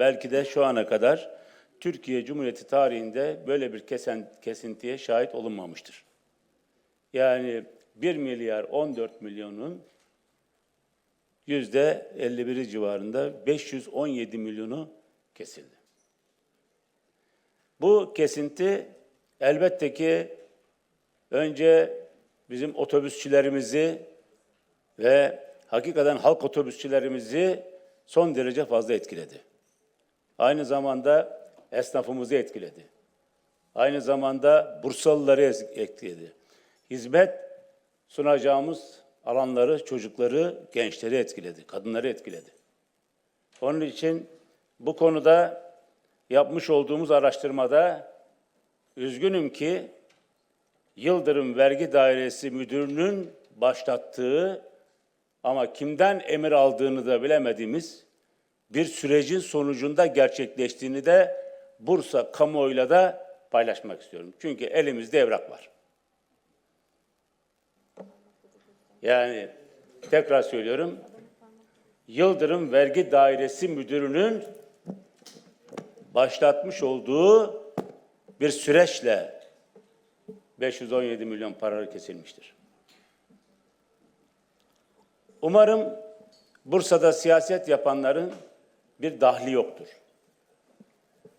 belki de şu ana kadar Türkiye Cumhuriyeti tarihinde böyle bir kesen, kesintiye şahit olunmamıştır. Yani 1 milyar 14 milyonun yüzde 51'i civarında 517 milyonu kesildi. Bu kesinti elbette ki önce bizim otobüsçülerimizi ve hakikaten halk otobüsçülerimizi son derece fazla etkiledi. Aynı zamanda esnafımızı etkiledi. Aynı zamanda Bursalıları etkiledi. Hizmet sunacağımız alanları, çocukları, gençleri etkiledi, kadınları etkiledi. Onun için bu konuda yapmış olduğumuz araştırmada üzgünüm ki Yıldırım Vergi Dairesi Müdürü'nün başlattığı ama kimden emir aldığını da bilemediğimiz bir sürecin sonucunda gerçekleştiğini de Bursa kamuoyuyla da paylaşmak istiyorum. Çünkü elimizde evrak var. Yani tekrar söylüyorum. Yıldırım Vergi Dairesi Müdürü'nün başlatmış olduğu bir süreçle 517 milyon para kesilmiştir. Umarım Bursa'da siyaset yapanların bir dahli yoktur.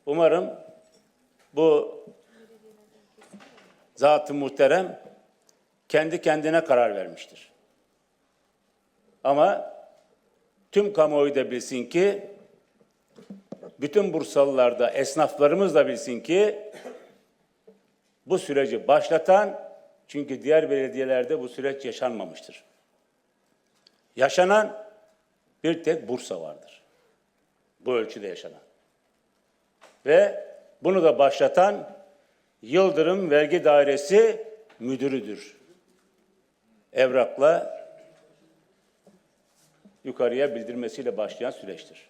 Umarım bu zat-ı muhterem kendi kendine karar vermiştir. Ama tüm kamuoyu da bilsin ki, bütün Bursalılar da, esnaflarımız da bilsin ki, bu süreci başlatan, çünkü diğer belediyelerde bu süreç yaşanmamıştır. Yaşanan bir tek Bursa vardır. Bu ölçüde yaşanan. Ve bunu da başlatan Yıldırım Vergi Dairesi müdürüdür. Evrakla yukarıya bildirmesiyle başlayan süreçtir.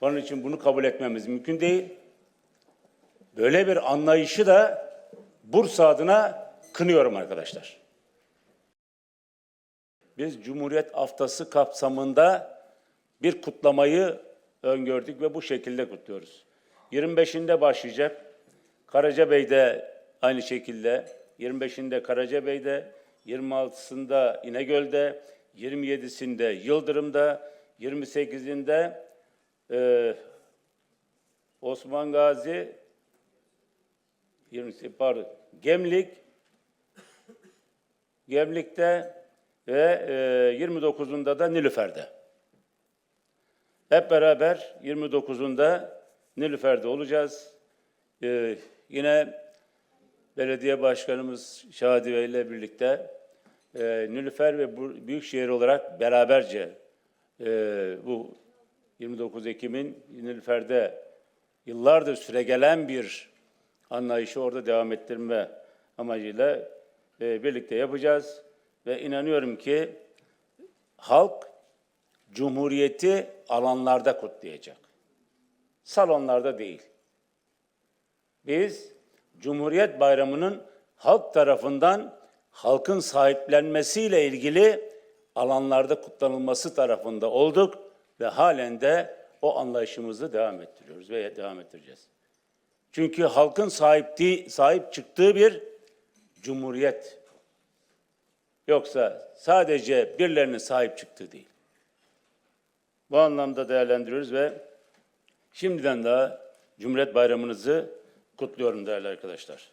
Onun için bunu kabul etmemiz mümkün değil. Böyle bir anlayışı da Bursa adına kınıyorum arkadaşlar. Biz Cumhuriyet Haftası kapsamında bir kutlamayı öngördük ve bu şekilde kutluyoruz. 25'inde başlayacak. Karacabey'de aynı şekilde, 25'inde Karacabey'de, 26'sında İnegöl'de, 27'sinde Yıldırım'da, 28'inde e, Osman Gazi, 20, pardon, Gemlik, Gemlik'te ve e, 29'unda da Nilüfer'de. Hep beraber 29'unda Nilüfer'de olacağız. Ee, yine belediye başkanımız Şadi Bey ile birlikte e, Nilüfer ve Bu- Büyükşehir olarak beraberce e, bu 29 Ekim'in Nilüfer'de yıllardır süregelen bir anlayışı orada devam ettirme amacıyla e, birlikte yapacağız. Ve inanıyorum ki halk Cumhuriyeti alanlarda kutlayacak. Salonlarda değil. Biz Cumhuriyet Bayramı'nın halk tarafından halkın sahiplenmesiyle ilgili alanlarda kutlanılması tarafında olduk ve halen de o anlayışımızı devam ettiriyoruz ve devam ettireceğiz. Çünkü halkın sahipti, sahip çıktığı bir cumhuriyet. Yoksa sadece birilerinin sahip çıktığı değil. Bu anlamda değerlendiriyoruz ve şimdiden daha Cumhuriyet Bayramınızı kutluyorum değerli arkadaşlar.